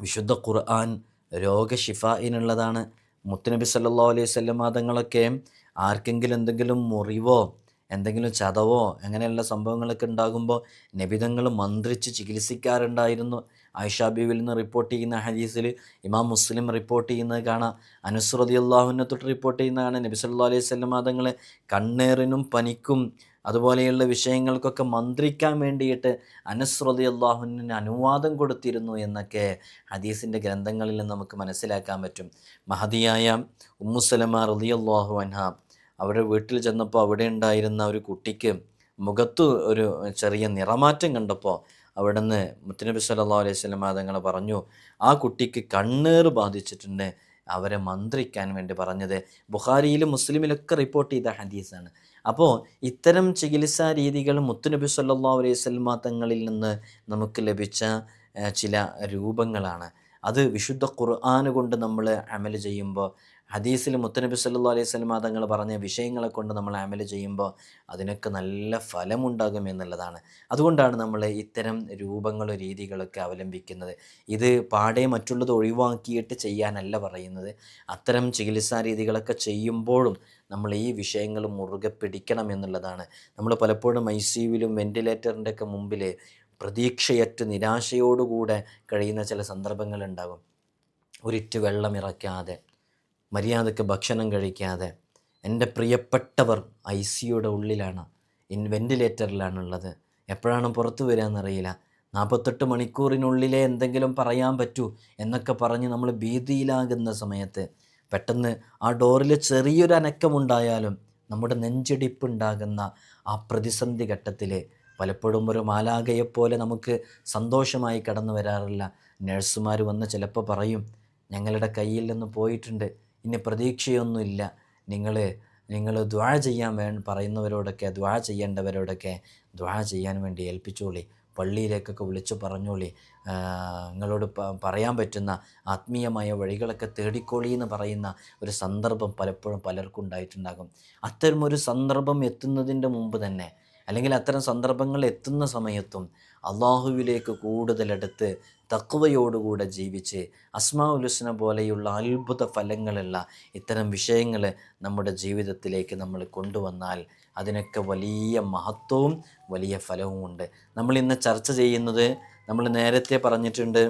വിശുദ്ധ ഖുർആൻ രോഗശിഫയിനുള്ളതാണ് മുത്തുനബി സല്ലാ അലൈഹി സ്വല്ലം മതങ്ങളൊക്കെ ആർക്കെങ്കിലും എന്തെങ്കിലും മുറിവോ എന്തെങ്കിലും ചതവോ അങ്ങനെയുള്ള സംഭവങ്ങളൊക്കെ ഉണ്ടാകുമ്പോൾ നബിതങ്ങൾ മന്ത്രിച്ച് ചികിത്സിക്കാറുണ്ടായിരുന്നു. ആയിഷാബിവിൽ നിന്ന് റിപ്പോർട്ട് ചെയ്യുന്ന ഹദീസിൽ ഇമാം മുസ്ലിം റിപ്പോർട്ട് ചെയ്യുന്നത് കാണാം. അനുസ്രതി അള്ളാഹുവിനെ തൊട്ട് റിപ്പോർട്ട് ചെയ്യുന്നതാണ്. നബി സല്ലാ അലൈഹി സ്വല്ലം തങ്ങൾ കണ്ണേറിനും പനിക്കും അതുപോലെയുള്ള വിഷയങ്ങൾക്കൊക്കെ മന്ത്രിക്കാൻ വേണ്ടിയിട്ട് അനുസ്രതി അള്ളാഹുവിന് അനുവാദം കൊടുത്തിരുന്നു എന്നൊക്കെ ഹദീസിന്റെ ഗ്രന്ഥങ്ങളിൽ നമുക്ക് മനസ്സിലാക്കാൻ പറ്റും. മഹതിയായ ഉമ്മുസലമ റലി അള്ളാഹു അൻഹ അവരുടെ വീട്ടിൽ ചെന്നപ്പോൾ അവിടെ ഉണ്ടായിരുന്ന ഒരു കുട്ടിക്ക് മുഖത്ത് ഒരു ചെറിയ നിറമാറ്റം കണ്ടപ്പോൾ അവിടുന്ന് മുത്തനബി സല്ലാ അലൈഹി സ്വലം തങ്ങൾ പറഞ്ഞു ആ കുട്ടിക്ക് കണ്ണേറ് ബാധിച്ചിട്ടുണ്ട്. അവരെ മന്ത്രിക്കാൻ വേണ്ടി പറഞ്ഞത് ബുഖാരിയിലും മുസ്ലിമിലൊക്കെ റിപ്പോർട്ട് ചെയ്ത ഹദീസാണ്. അപ്പോൾ ഇത്തരം ചികിത്സാ രീതികൾ മുത്തുനബി സല്ലാ അലൈഹി സ്വലമാതങ്ങളിൽ നിന്ന് നമുക്ക് ലഭിച്ച ചില രൂപങ്ങളാണ്. അത് വിശുദ്ധ ഖുർആൻ കൊണ്ട് നമ്മൾ അമൽ ചെയ്യുമ്പോൾ ഹദീസിൽ മുത്തനബി സല്ലു അലൈഹി സ്വലമ തങ്ങൾ പറഞ്ഞ വിഷയങ്ങളെ കൊണ്ട് നമ്മൾ അമൽ ചെയ്യുമ്പോൾ അതിനൊക്കെ നല്ല ഫലമുണ്ടാകും എന്നുള്ളതാണ്. അതുകൊണ്ടാണ് നമ്മൾ ഇത്തരം രൂപങ്ങളും രീതികളൊക്കെ അവലംബിക്കുന്നത്. ഇത് പാടെ മറ്റുള്ളത് ഒഴിവാക്കിയിട്ട് ചെയ്യാനല്ല പറയുന്നത്. അത്തരം ചികിത്സാ രീതികളൊക്കെ ചെയ്യുമ്പോഴും നമ്മൾ ഈ വിഷയങ്ങൾ മുറുകെ പിടിക്കണം എന്നുള്ളതാണ്. നമ്മൾ പലപ്പോഴും ഐ സി യുവിലും വെന്റിലേറ്ററിന്റെ ഒക്കെ മുമ്പിൽ പ്രതീക്ഷയറ്റ് നിരാശയോടുകൂടെ കഴിയുന്ന ചില സന്ദർഭങ്ങളുണ്ടാകും. ഒരിറ്റ് വെള്ളം ഇറക്കാതെ മര്യാദയ്ക്ക് ഭക്ഷണം കഴിക്കാതെ എന്റെ പ്രിയപ്പെട്ടവർ ഐ സിയുടെ ഉള്ളിലാണ് ഇൻ വെന്റിലേറ്ററിലാണുള്ളത് എപ്പോഴാണ് പുറത്തു വരികയെന്നറിയില്ല നാൽപ്പത്തെട്ട് മണിക്കൂറിനുള്ളിലെ എന്തെങ്കിലും പറയാൻ പറ്റൂ എന്നൊക്കെ പറഞ്ഞ് നമ്മൾ ഭീതിയിലാകുന്ന സമയത്ത് പെട്ടെന്ന് ആ ഡോറിൽ ചെറിയൊരു അനക്കമുണ്ടായാലും നമ്മുടെ നെഞ്ചിടിപ്പുണ്ടാകുന്ന ആ പ്രതിസന്ധി ഘട്ടത്തിൽ പലപ്പോഴും ഒരു മാലാകയെപ്പോലെ നമുക്ക് സന്തോഷമായി കടന്നു വരാറില്ല. നഴ്സുമാർ വന്ന് ചിലപ്പോൾ പറയും ഞങ്ങളുടെ കയ്യിൽ നിന്ന് പോയിട്ടുണ്ട്. ഇനി പ്രതീക്ഷയൊന്നുമില്ല. നിങ്ങൾ നിങ്ങൾ ദ്വാ ചെയ്യാൻ വേ പറയുന്നവരോടൊക്കെ ദ്വാ ചെയ്യേണ്ടവരോടൊക്കെ ദ്വാ ചെയ്യാൻ വേണ്ടി ഏൽപ്പിച്ചോളി. പള്ളിയിലേക്കൊക്കെ വിളിച്ചു പറഞ്ഞോളി. നിങ്ങളോട് പറയാൻ പറ്റുന്ന ആത്മീയമായ വഴികളൊക്കെ തേടിക്കോളി എന്ന് പറയുന്ന ഒരു സന്ദർഭം പലപ്പോഴും പലർക്കും ഉണ്ടായിട്ടുണ്ടാകും. അത്തരമൊരു സന്ദർഭം എത്തുന്നതിന്റെ മുമ്പ് തന്നെ അല്ലെങ്കിൽ അത്തരം സന്ദർഭങ്ങൾ എത്തുന്ന സമയത്തും അള്ളാഹുവിലേക്ക് കൂടുതലെടുത്ത് തക്വയോടുകൂടെ ജീവിച്ച് അസ്മാ ഉലുസ്ന പോലെയുള്ള അത്ഭുത ഫലങ്ങളുള്ള ഇത്തരം വിഷയങ്ങൾ നമ്മുടെ ജീവിതത്തിലേക്ക് നമ്മൾ കൊണ്ടുവന്നാൽ അതിനൊക്കെ വലിയ മഹത്വവും വലിയ ഫലവും ഉണ്ട്. നമ്മൾ ഇന്ന് ചർച്ച ചെയ്യുന്നത് നമ്മൾ നേരത്തെ പറഞ്ഞിട്ടുണ്ട്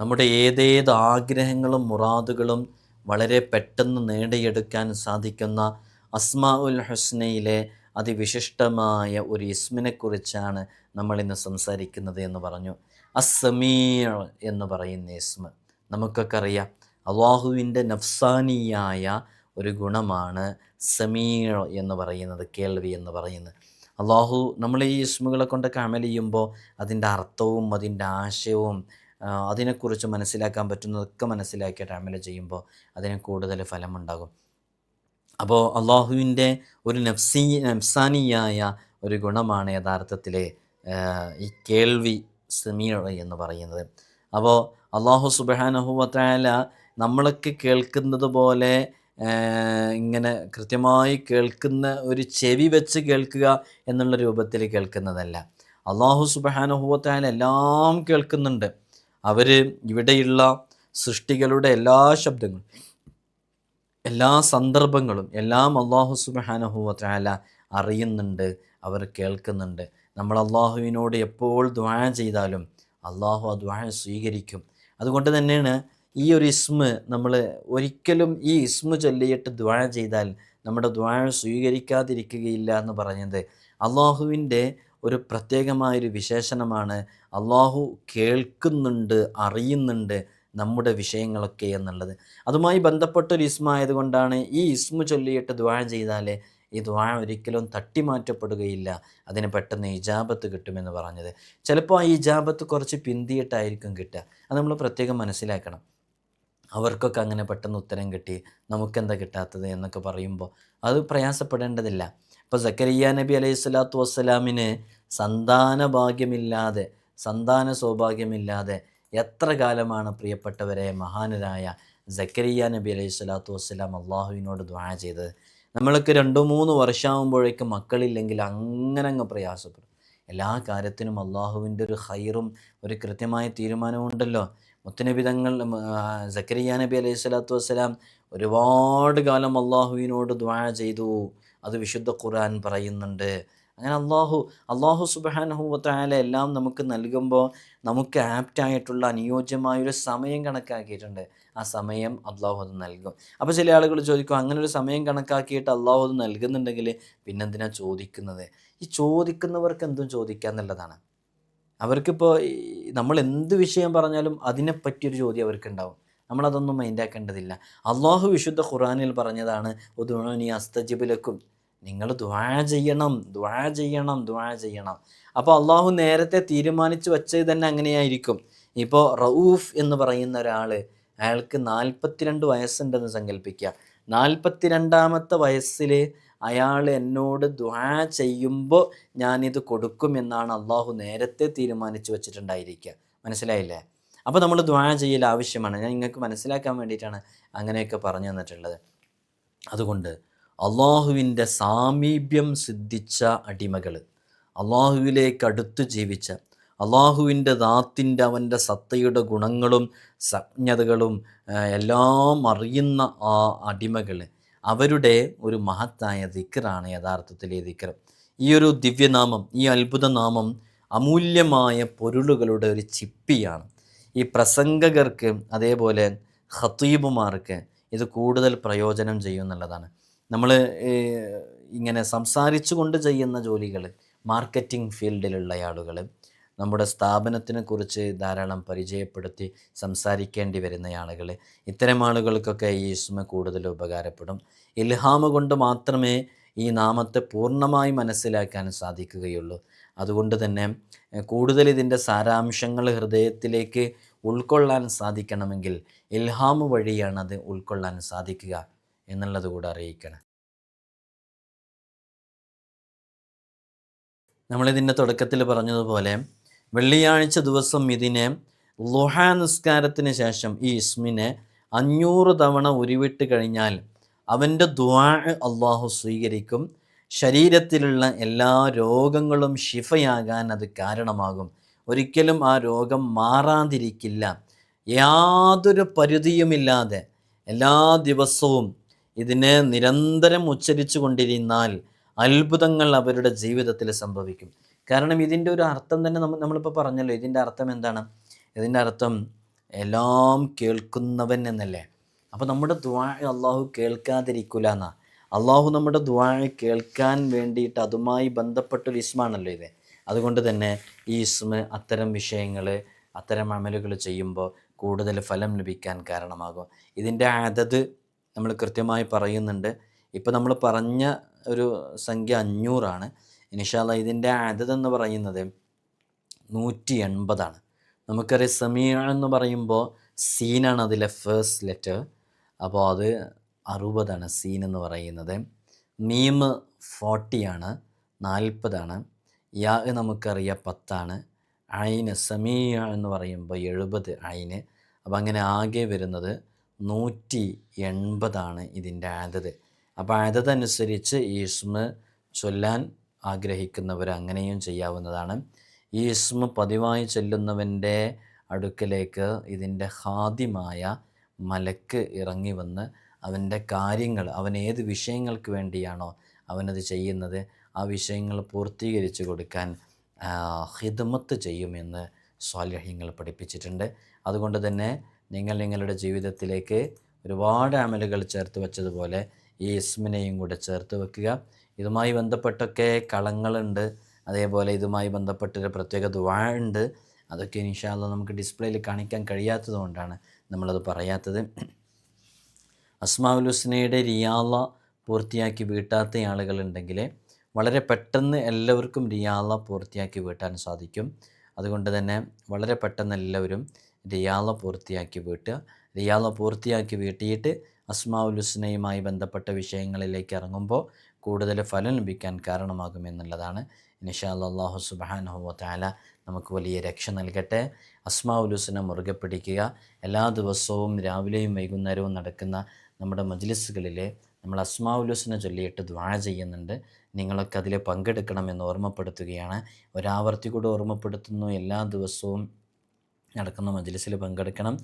നമ്മുടെ ഏതേത് ആഗ്രഹങ്ങളും മുറാദുകളും വളരെ പെട്ടെന്ന് നേടിയെടുക്കാൻ സാധിക്കുന്ന അസ്മാ ഉൽ ഹുസ്നയിലെ അതിവിശിഷ്ടമായ ഒരു ഇസ്മിനെക്കുറിച്ചാണ് നമ്മൾ ഇന്ന് സംസാരിക്കുന്നത് എന്ന് പറഞ്ഞു. അസമീർ എന്ന് പറയുന്ന ഇസ്മ. നമുക്കൊക്കെ അറിയാം. അള്ളാഹുവിന്റെ നഫ്സാനിയായ ഒരു ഗുണമാണ് സമീർ എന്ന് പറയുന്നത് കേൾവി എന്ന് പറയുന്നത്. അള്ളാഹു നമ്മൾ ഈ ഇസ്മുകളെ കൊണ്ടൊക്കെ അമൽ ചെയ്യുമ്പോൾ അതിന്റെ അർത്ഥവും അതിന്റെ ആശയവും അതിനെക്കുറിച്ച് മനസ്സിലാക്കാൻ പറ്റുന്നതൊക്കെ മനസ്സിലാക്കിയിട്ട് അമൽ ചെയ്യുമ്പോൾ അതിന് കൂടുതൽ ഫലമുണ്ടാകും. അപ്പോൾ അള്ളാഹുവിന്റെ ഒരു നഫ്സി നഫ്സാനിയായ ഒരു ഗുണമാണ് യഥാർത്ഥത്തിൽ ഈ കേൾവി സമീർ എന്ന് പറയുന്നത്. അപ്പോൾ അള്ളാഹു സുബാനഹുവത്തായ നമ്മളൊക്കെ കേൾക്കുന്നത് പോലെ ഇങ്ങനെ കൃത്യമായി കേൾക്കുന്ന ഒരു ചെവി വെച്ച് കേൾക്കുക എന്നുള്ള രൂപത്തിൽ കേൾക്കുന്നതല്ല. അള്ളാഹു സുബാനഹുവത്തായ എല്ലാം കേൾക്കുന്നുണ്ട്. അവർ ഇവിടെയുള്ള സൃഷ്ടികളുടെ എല്ലാ ശബ്ദങ്ങളും എല്ലാ സന്ദർഭങ്ങളും എല്ലാം അള്ളാഹു സുബാനഹുവല അറിയുന്നുണ്ട് അവർ കേൾക്കുന്നുണ്ട്. നമ്മൾ അള്ളാഹുവിനോട് എപ്പോൾ ദ്വാഴ ചെയ്താലും അള്ളാഹു ആ ദ്വാഴ സ്വീകരിക്കും. അതുകൊണ്ട് തന്നെയാണ് ഈ ഒരു ഇസ്മ് നമ്മൾ ഒരിക്കലും ഈ ഇസ്മ് ചൊല്ലിയിട്ട് ദ്വാഴ ചെയ്താൽ നമ്മുടെ ദ്വാഴ സ്വീകരിക്കാതിരിക്കുകയില്ല എന്ന് പറഞ്ഞത് അള്ളാഹുവിന്റെ ഒരു പ്രത്യേകമായൊരു വിശേഷണമാണ്. അള്ളാഹു കേൾക്കുന്നുണ്ട് അറിയുന്നുണ്ട്. നമ്മുടെ വിഷയങ്ങളൊക്കെ എന്നുള്ളത്. അതുമായി ബന്ധപ്പെട്ടൊരു ഇസ്മായതുകൊണ്ടാണ് ഈ ഇസ്മു ചൊല്ലിയിട്ട് ദ്വാ ചെയ്താൽ ഈ ദ്വാ ഒരിക്കലും തട്ടിമാറ്റപ്പെടുകയില്ല. അതിന് പെട്ടെന്ന് ഇജാബത്ത് കിട്ടുമെന്ന് പറഞ്ഞത്. ചിലപ്പോൾ ആ ഇജാബത്ത് കുറച്ച് പിന്തിയിട്ടായിരിക്കും കിട്ടുക. അത് നമ്മൾ പ്രത്യേകം മനസ്സിലാക്കണം. അവർക്കൊക്കെ അങ്ങനെ പെട്ടെന്ന് ഉത്തരം കിട്ടി. നമുക്കെന്താ കിട്ടാത്തത് എന്നൊക്കെ പറയുമ്പോൾ അത് പ്രയാസപ്പെടേണ്ടതില്ല. ഇപ്പോൾ സക്കരിയ നബി അലൈഹി സ്വലാത്തു വസ്സലാമിന് സന്താന ഭാഗ്യമില്ലാതെ സന്താന സൗഭാഗ്യമില്ലാതെ എത്ര കാലമാണ് പ്രിയപ്പെട്ടവരെ മഹാനരായ ജക്കരിയ നബി അലൈഹി സ്വലാത്തു വസ്സലാം അള്ളാഹുവിനോട് ദ്വാ ചെയ്തത്? നമ്മൾക്ക് രണ്ടു മൂന്ന് വർഷമാകുമ്പോഴേക്കും മക്കളില്ലെങ്കിൽ അങ്ങനെ അങ്ങ് പ്രയാസപ്പെടും. എല്ലാ കാര്യത്തിനും അള്ളാഹുവിന്റെ ഒരു ഹൈറും ഒരു കൃത്യമായ തീരുമാനമുണ്ടല്ലോ മുത്തനബി തങ്ങൾ സക്കരിയ നബി അലൈഹി സ്വലാത്തു വസ്സലാം ഒരുപാട് കാലം അള്ളാഹുവിനോട് ദ്വാ ചെയ്തു. അത് വിശുദ്ധ ഖുർആൻ പറയുന്നുണ്ട്. അങ്ങനെ അള്ളാഹു അള്ളാഹു സുബാനഹുവത്തായാല എല്ലാം നമുക്ക് നൽകുമ്പോൾ നമുക്ക് ആപ്റ്റായിട്ടുള്ള അനുയോജ്യമായൊരു സമയം കണക്കാക്കിയിട്ടുണ്ട്. ആ സമയം അള്ളാഹു അത് നൽകും. അപ്പോൾ ചില ആളുകൾ ചോദിക്കും അങ്ങനെ ഒരു സമയം കണക്കാക്കിയിട്ട് അള്ളാഹു അത് നൽകുന്നുണ്ടെങ്കിൽ പിന്നെന്തിനാ ചോദിക്കുന്നത്? ഈ ചോദിക്കുന്നവർക്ക് എന്തും ചോദിക്കുക എന്നുള്ളതാണ്. അവർക്കിപ്പോൾ നമ്മൾ എന്ത് വിഷയം പറഞ്ഞാലും അതിനെപ്പറ്റിയൊരു ചോദ്യം അവർക്കുണ്ടാവും. നമ്മളതൊന്നും മൈൻഡാക്കേണ്ടതില്ല അള്ളാഹു വിശുദ്ധ ഖുറാനിൽ പറഞ്ഞതാണ് ഉദുണി അസ്തജിബിലക്കും നിങ്ങൾ ദ്വാ ചെയ്യണം ദ്വാ ചെയ്യണം ദ്വാ ചെയ്യണം. അപ്പോൾ അള്ളാഹു നേരത്തെ തീരുമാനിച്ചു വെച്ചത് തന്നെ അങ്ങനെയായിരിക്കും. ഇപ്പോൾ റഊഫ് എന്ന് പറയുന്ന ഒരാൾ അയാൾക്ക് നാൽപ്പത്തിരണ്ട് വയസ്സുണ്ടെന്ന് സങ്കല്പിക്കുക നാൽപ്പത്തിരണ്ടാമത്തെ വയസ്സിൽ അയാൾ എന്നോട് ദ്വാ ചെയ്യുമ്പോൾ ഞാനിത് കൊടുക്കും എന്നാണ് അള്ളാഹു നേരത്തെ തീരുമാനിച്ചു വെച്ചിട്ടുണ്ടായിരിക്കുക. മനസ്സിലായില്ലേ? അപ്പോൾ നമ്മൾ ദ്വാ ചെയ്യൽ ആവശ്യമാണ്. ഞാൻ നിങ്ങൾക്ക് മനസ്സിലാക്കാൻ വേണ്ടിയിട്ടാണ് അങ്ങനെയൊക്കെ പറഞ്ഞു തന്നിട്ടുള്ളത്. അതുകൊണ്ട് അള്ളാഹുവിന്റെ സാമീപ്യം സിദ്ധിച്ച അടിമകൾ. അള്ളാഹുവിലേക്ക് അടുത്ത് ജീവിച്ച അള്ളാഹുവിന്റെ ദാത്തിന്റെ അവന്റെ സത്തയുടെ ഗുണങ്ങളും സജ്ഞതകളും എല്ലാം അറിയുന്ന ആ അടിമകൾ. അവരുടെ ഒരു മഹത്തായ ദിക്കറാണ് യഥാർത്ഥത്തിൽ ഈ ദിക്കർ ഈ ഒരു ദിവ്യനാമം ഈ അത്ഭുതനാമം അമൂല്യമായ പൊരുളുകളുടെ ഒരു ചിപ്പിയാണ്. ഈ പ്രസംഗകർക്ക് അതേപോലെ ഹത്തീബുമാർക്ക് ഇത് കൂടുതൽ പ്രയോജനം ചെയ്യും എന്നുള്ളതാണ്. നമ്മൾ ഇങ്ങനെ സംസാരിച്ചു കൊണ്ട് ചെയ്യുന്ന ജോലികൾ മാർക്കറ്റിംഗ് ഫീൽഡിലുള്ള ആളുകൾ നമ്മുടെ സ്ഥാപനത്തിനെ കുറിച്ച് ധാരാളം പരിചയപ്പെടുത്തി സംസാരിക്കേണ്ടി വരുന്ന ആളുകൾ ഇത്തരം ആളുകൾക്കൊക്കെ ഈ ഇസ്മ കൂടുതൽ ഉപകാരപ്പെടും. ഇൽഹാമ കൊണ്ട് മാത്രമേ ഈ നാമത്തെ പൂർണമായി മനസ്സിലാക്കാൻ സാധിക്കുകയുള്ളൂ. അതുകൊണ്ട് തന്നെ കൂടുതൽ ഇതിന്റെ സാരാംശങ്ങൾ ഹൃദയത്തിലേക്ക് ഉൾക്കൊള്ളാൻ സാധിക്കണമെങ്കിൽ ഇൽഹാമ് വഴിയാണ് അത് ഉൾക്കൊള്ളാൻ സാധിക്കുക. എന്നുള്ളത് കൂടെ അറിയിക്കണം. നമ്മളിതിന്റെ തുടക്കത്തിൽ പറഞ്ഞതുപോലെ വെള്ളിയാഴ്ച ദിവസം ഇതിനെ ലുഹ നിസ്കാരത്തിന് ശേഷം ഈ ഇസ്മിനെ അഞ്ഞൂറ് തവണ ഉരുവിട്ട് കഴിഞ്ഞാൽ അവന്റെ ദ്വാ അള്ളാഹു സ്വീകരിക്കും. ശരീരത്തിലുള്ള എല്ലാ രോഗങ്ങളും ഷിഫയാകാൻ അത് കാരണമാകും. ഒരിക്കലും ആ രോഗം മാറാതിരിക്കില്ല. യാതൊരു പരിധിയുമില്ലാതെ എല്ലാ ദിവസവും ഇതിനെ നിരന്തരം ഉച്ചരിച്ചു കൊണ്ടിരുന്നാൽ അത്ഭുതങ്ങൾ അവരുടെ ജീവിതത്തിൽ സംഭവിക്കും. കാരണം ഇതിന്റെ ഒരു അർത്ഥം തന്നെ നമ്മൾ നമ്മളിപ്പോൾ പറഞ്ഞല്ലോ ഇതിന്റെ അർത്ഥം എന്താണ്? ഇതിന്റെ അർത്ഥം എല്ലാം കേൾക്കുന്നവൻ എന്നല്ലേ. അപ്പോൾ നമ്മുടെ ദ്വാ അള്ളാഹു കേൾക്കാതിരിക്കില്ല എന്നാ അള്ളാഹു നമ്മുടെ ദ്വാ കേൾക്കാൻ വേണ്ടിയിട്ട് അതുമായി ബന്ധപ്പെട്ടൊരു ഇസ്മാണല്ലോ ഇത്. അതുകൊണ്ട് തന്നെ ഈ ഇസ്മ അത്തരം വിഷയങ്ങൾ അത്തരം അമലുകൾ ചെയ്യുമ്പോൾ കൂടുതൽ ഫലം ലഭിക്കാൻ കാരണമാകും. ഇതിന്റെ അതത് നമ്മൾ കൃത്യമായി പറയുന്നുണ്ട്. ഇപ്പോൾ നമ്മൾ പറഞ്ഞ ഒരു സംഖ്യ അഞ്ഞൂറാണ്. ഇനിഷാല്ല ഇതിന്റെ അതത് എന്ന് പറയുന്നത് നൂറ്റി എൺപതാണ് നമുക്കറിയാം സമീർ എന്ന് പറയുമ്പോൾ സീനാണ് അതിലെ ഫേസ്റ്റ് ലെറ്റർ. അപ്പോൾ അത് അറുപതാണ് സീൻ എന്ന് പറയുന്നത്. മീമ് ഫോർട്ടിയാണ് നാൽപ്പതാണ്. യാ നമുക്കറിയാം പത്താണ്. അയിന് സമീയ എന്ന് പറയുമ്പോൾ എഴുപത് അയിന് അപ്പോൾ അങ്ങനെ ആകെ വരുന്നത് നൂറ്റി എൺപതാണ് ഇതിന്റെ ആദത്. അപ്പോൾ ആദത് അനുസരിച്ച് ഈസ്മ ചൊല്ലാൻ ആഗ്രഹിക്കുന്നവർ അങ്ങനെയും ചെയ്യാവുന്നതാണ്. ഈ ഇസ്മ പതിവായി ചെല്ലുന്നവന്റെ അടുക്കലേക്ക് ഇതിന്റെ ഹാദ്യമായ മലക്ക് ഇറങ്ങി വന്ന് അവന്റെ കാര്യങ്ങൾ അവൻ ഏത് വിഷയങ്ങൾക്ക് വേണ്ടിയാണോ അവനത് ചെയ്യുന്നത് ആ വിഷയങ്ങൾ പൂർത്തീകരിച്ച് കൊടുക്കാൻ ഹിദ്മത്ത് ചെയ്യുമെന്ന് സ്വാലഹ്യങ്ങൾ പഠിപ്പിച്ചിട്ടുണ്ട്. അതുകൊണ്ട് തന്നെ നിങ്ങൾ നിങ്ങളുടെ ജീവിതത്തിലേക്ക് ഒരുപാട് അമലുകൾ ചേർത്ത് വെച്ചതുപോലെ ഈ ഇസ്മിനെയും കൂടെ ചേർത്ത് വെക്കുക. ഇതുമായി ബന്ധപ്പെട്ടൊക്കെ കളങ്ങളുണ്ട്. അതേപോലെ ഇതുമായി ബന്ധപ്പെട്ടൊരു പ്രത്യേക ദുവാ ഉണ്ട് അതൊക്കെ ഇൻഷാല്ല നമുക്ക് ഡിസ്പ്ലേയിൽ കാണിക്കാൻ കഴിയാത്തതുകൊണ്ടാണ് നമ്മളത് പറയാത്തത്. അസ്മാഉൽ ഹുസ്നയുടെ റിയാള പൂർത്തിയാക്കി വീട്ടാത്ത ആളുകളുണ്ടെങ്കിൽ വളരെ പെട്ടെന്ന് എല്ലാവർക്കും റിയാള പൂർത്തിയാക്കി വീട്ടാൻ സാധിക്കും. അതുകൊണ്ട് തന്നെ വളരെ പെട്ടെന്ന് എല്ലാവരും റിയാള പൂർത്തിയാക്കി വീട്ടുക. റിയാള പൂർത്തിയാക്കി വീട്ടിയിട്ട് അസ്മാഉൽ ഹുസ്നയുമായി ബന്ധപ്പെട്ട വിഷയങ്ങളിലേക്ക് ഇറങ്ങുമ്പോൾ കൂടുതൽ ഫലം ലഭിക്കാൻ കാരണമാകുമെന്നുള്ളതാണ് ഇൻഷാ അല്ലാഹു സുബ്ഹാനഹു തആല നമുക്ക് വലിയ രക്ഷ നൽകട്ടെ. അസ്മാഉൽ ഹുസ്ന മുറുകെ പിടിക്കുക. എല്ലാ ദിവസവും രാവിലെയും വൈകുന്നേരവും നടക്കുന്ന നമ്മുടെ മജ്ലിസുകളിലെ നമ്മൾ അസ്മാഉൽ ഹുസ്ന ചൊല്ലിയിട്ട് ദ്വാഴ ചെയ്യുന്നുണ്ട്. നിങ്ങളൊക്കെ അതിൽ പങ്കെടുക്കണമെന്ന് ഓർമ്മപ്പെടുത്തുകയാണ്. ഒരാവർത്തി കൂടെ ഓർമ്മപ്പെടുത്തുന്നു. എല്ലാ ദിവസവും നടക്കുന്ന മജ്ലിസിൽ പങ്കെടുക്കണം.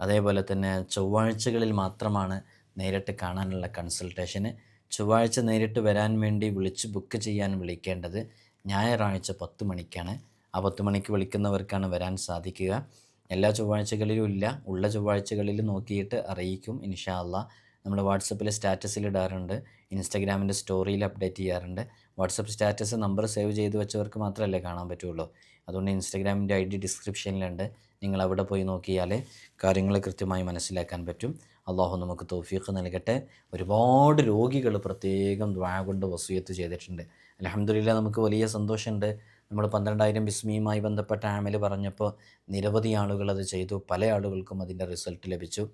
അതേപോലെ തന്നെ ചൊവ്വാഴ്ചകളിൽ മാത്രമാണ് നേരിട്ട് കാണാനുള്ള കൺസൾട്ടേഷന്. ചൊവ്വാഴ്ച നേരിട്ട് വരാൻ വേണ്ടി വിളിച്ച് ബുക്ക് ചെയ്യാൻ വിളിക്കേണ്ടത് ഞായറാഴ്ച പത്ത് മണിക്കാണ്. ആ പത്ത് മണിക്ക് വിളിക്കുന്നവർക്കാണ് വരാൻ സാധിക്കുക. എല്ലാ ചൊവ്വാഴ്ചകളിലും ഇല്ല. ഉള്ള ചൊവ്വാഴ്ചകളിൽ നോക്കിയിട്ട് അറിയിക്കും. ഇൻഷാ അല്ല നമ്മൾ വാട്സപ്പിൽ സ്റ്റാറ്റസിൽ ഇടാറുണ്ട്. ഇൻസ്റ്റാഗ്രാമിന്റെ സ്റ്റോറിയിൽ അപ്ഡേറ്റ് ചെയ്യാറുണ്ട്. വാട്സപ്പ് സ്റ്റാറ്റസ് നമ്പർ സേവ് ചെയ്ത് വെച്ചവർക്ക് മാത്രമല്ലേ കാണാൻ പറ്റുള്ളൂ. അതുകൊണ്ട് ഇൻസ്റ്റാഗ്രാമിന്റെ ഐ ഡി ഡിസ്ക്രിപ്ഷനിലുണ്ട്. നിങ്ങൾ അവിടെ പോയി നോക്കിയാൽ കാര്യങ്ങൾ കൃത്യമായി മനസ്സിലാക്കാൻ പറ്റും. അള്ളാഹു നമുക്ക് തോഫീഖ് നൽകട്ടെ. ഒരുപാട് രോഗികൾ പ്രത്യേകം ദ്വാ കൊണ്ട് വസൂയത്ത് ചെയ്തിട്ടുണ്ട്. അലഹമ്മദില്ല നമുക്ക് വലിയ സന്തോഷമുണ്ട്. നമ്മൾ പന്ത്രണ്ടായിരം ബിസ്മിയുമായി ബന്ധപ്പെട്ട ആമിൽ പറഞ്ഞപ്പോൾ നിരവധി ആളുകൾ അത് ചെയ്തു. പല ആളുകൾക്കും അതിന്റെ റിസൾട്ട് ലഭിച്ചു.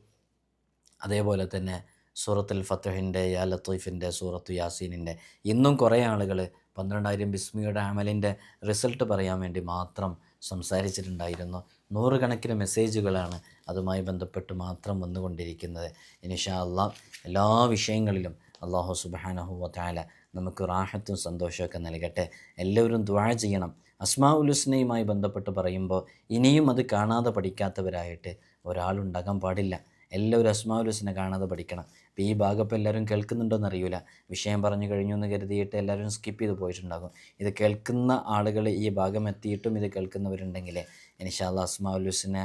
അതേപോലെ തന്നെ സൂറത്തുൽ ഫത്തഹിന്റെ യാ ലത്തീഫിന്റെ സൂറത്തു യാസീനിന്റെ ഇന്നും കുറേ ആളുകൾ പന്ത്രണ്ടായിരം ബിസ്മിയുടെ ആമലിന്റെ റിസൾട്ട് പറയാൻ വേണ്ടി മാത്രം സംസാരിച്ചിട്ടുണ്ടായിരുന്നു. നൂറുകണക്കിന് മെസ്സേജുകളാണ് അതുമായി ബന്ധപ്പെട്ട് മാത്രം വന്നുകൊണ്ടിരിക്കുന്നത്. ഇനിഷാ അള്ളാഹ് എല്ലാ വിഷയങ്ങളിലും അള്ളാഹു സുബാനഹു വാല നമുക്ക് റാഹത്തും സന്തോഷമൊക്കെ നൽകട്ടെ. എല്ലാവരും ദ്വാ ചെയ്യണം. അസ്മാ ഉലുസ്നയുമായി ബന്ധപ്പെട്ട് പറയുമ്പോൾ ഇനിയും അത് കാണാതെ പഠിക്കാത്തവരായിട്ട് ഒരാളുണ്ടാകാൻ പാടില്ല. എല്ലാവരും അസ്മാവുലുസിനെ കാണാതെ പഠിക്കണം. അപ്പോൾ ഈ ഭാഗം ഇപ്പോൾ എല്ലാവരും കേൾക്കുന്നുണ്ടോയെന്ന് അറിയില്ല വിഷയം പറഞ്ഞു കഴിഞ്ഞു എന്ന് കരുതിയിട്ട് എല്ലാവരും സ്കിപ്പ് ചെയ്ത് പോയിട്ടുണ്ടാകും. ഇത് കേൾക്കുന്ന ആളുകൾ ഈ ഭാഗം എത്തിയിട്ടും ഇത് കേൾക്കുന്നവരുണ്ടെങ്കിൽ ഇനിഷാല്ല അസ്മാവുലുസിനെ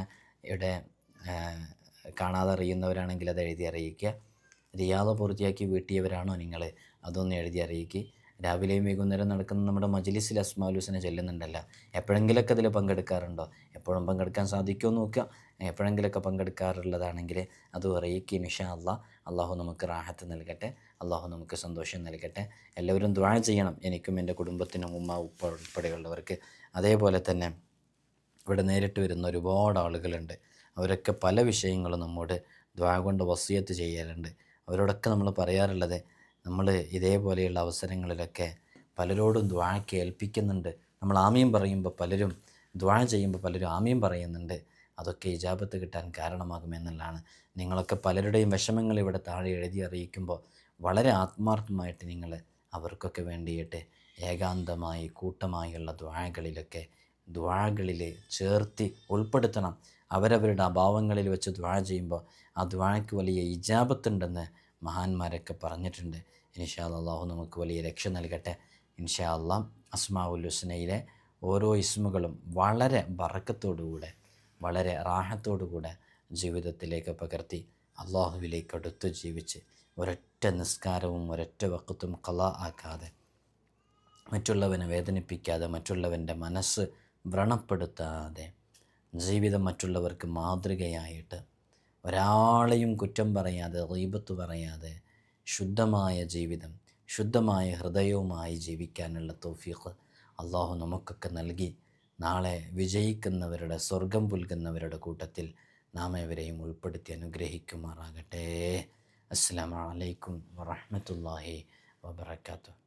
ഇവിടെ കാണാതെ അറിയുന്നവരാണെങ്കിൽ അത് എഴുതി അറിയിക്കുക. റിയാദ പൂർത്തിയാക്കി വീട്ടിയവരാണോ നിങ്ങൾ അതൊന്ന് എഴുതി അറിയിക്കുക രാവിലെയും വൈകുന്നേരം നടക്കുന്ന നമ്മുടെ മജ്ലിസിൽ അസ്മാലുസിനെ ചെല്ലുന്നുണ്ടല്ല. എപ്പോഴെങ്കിലൊക്കെ അതിൽ പങ്കെടുക്കാറുണ്ടോ? എപ്പോഴും പങ്കെടുക്കാൻ സാധിക്കുമോ നോക്കുക. എപ്പോഴെങ്കിലൊക്കെ പങ്കെടുക്കാറുള്ളതാണെങ്കിൽ അത് അറിയിക്കും മിഷ അള്ളാഹ് അള്ളാഹു നമുക്ക് റാഹത്ത് നൽകട്ടെ അള്ളാഹു നമുക്ക് സന്തോഷം നൽകട്ടെ. എല്ലാവരും ദ്വാ ചെയ്യണം. എനിക്കും എന്റെ കുടുംബത്തിനും ഉമ്മ ഉപ്പ ഉൾപ്പെടെയുള്ളവർക്ക് അതേപോലെ തന്നെ ഇവിടെ നേരിട്ട് വരുന്ന ഒരുപാട് ആളുകളുണ്ട്. അവരൊക്കെ പല വിഷയങ്ങളും നമ്മോട് ദ്വാ കൊണ്ട് വസിയത്ത് ചെയ്യാറുണ്ട് അവരോടൊക്കെ നമ്മൾ പറയാറുള്ളത് നമ്മൾ ഇതേപോലെയുള്ള അവസരങ്ങളിലൊക്കെ പലരോടും ദ്വാ കേൾപ്പിക്കുന്നുണ്ട്. നമ്മൾ ആമയും പറയുമ്പോൾ പലരും ദ്വാ ചെയ്യുമ്പോൾ പലരും ആമയും പറയുന്നുണ്ട് അതൊക്കെ ഇജാബത്ത് കിട്ടാൻ കാരണമാകുമെന്നുള്ളതാണ് നിങ്ങളൊക്കെ പലരുടെയും വിഷമങ്ങൾ ഇവിടെ താഴെ എഴുതി അറിയിക്കുമ്പോൾ വളരെ ആത്മാർത്ഥമായിട്ട് നിങ്ങൾ അവർക്കൊക്കെ വേണ്ടിയിട്ട് ഏകാന്തമായി കൂട്ടമായുള്ള ദ്വാഴകളിലൊക്കെ ദ്വാഴകളിൽ ചേർത്തി ഉൾപ്പെടുത്തണം. അവരവരുടെ അഭാവങ്ങളിൽ വെച്ച് ദ്വാ ചെയ്യുമ്പോൾ ആ ദ്വാഴയ്ക്ക് വലിയ ഇജാബത്തുണ്ടെന്ന് മഹാന്മാരൊക്കെ പറഞ്ഞിട്ടുണ്ട്. ഇൻഷാ അള്ളാഹു നമുക്ക് വലിയ രക്ഷ നൽകട്ടെ. ഇൻഷാ അള്ളാം അസ്മാവുൽ ഹുസ്നയിലെ ഓരോ ഇസ്മുകളും വളരെ വറക്കത്തോടുകൂടെ വളരെ റാഹത്തോടുകൂടെ ജീവിതത്തിലേക്ക് പകർത്തി അള്ളാഹുവിലേക്ക് അടുത്ത് ജീവിച്ച് ഒരൊറ്റ നിസ്കാരവും ഒരൊറ്റ വക്കത്തും കല ആക്കാതെ മറ്റുള്ളവനെ വേദനിപ്പിക്കാതെ മറ്റുള്ളവന്റെ മനസ്സ് വ്രണപ്പെടുത്താതെ ജീവിതം മറ്റുള്ളവർക്ക് മാതൃകയായിട്ട് ഒരാളെയും കുറ്റം പറയാതെ റീബത്ത് പറയാതെ ശുദ്ധമായ ജീവിതം ശുദ്ധമായ ഹൃദയവുമായി ജീവിക്കാനുള്ള തോഫീഖ് അള്ളാഹു നമുക്കൊക്കെ നൽകി നാളെ വിജയിക്കുന്നവരുടെ സ്വർഗം പുൽകുന്നവരുടെ കൂട്ടത്തിൽ നാം എവരെയും ഉൾപ്പെടുത്തി അനുഗ്രഹിക്കുമാറാകട്ടെ. അസ്സാം വലൈക്കും വറഹമത്തല്ലാഹി വബർക്കാത്തു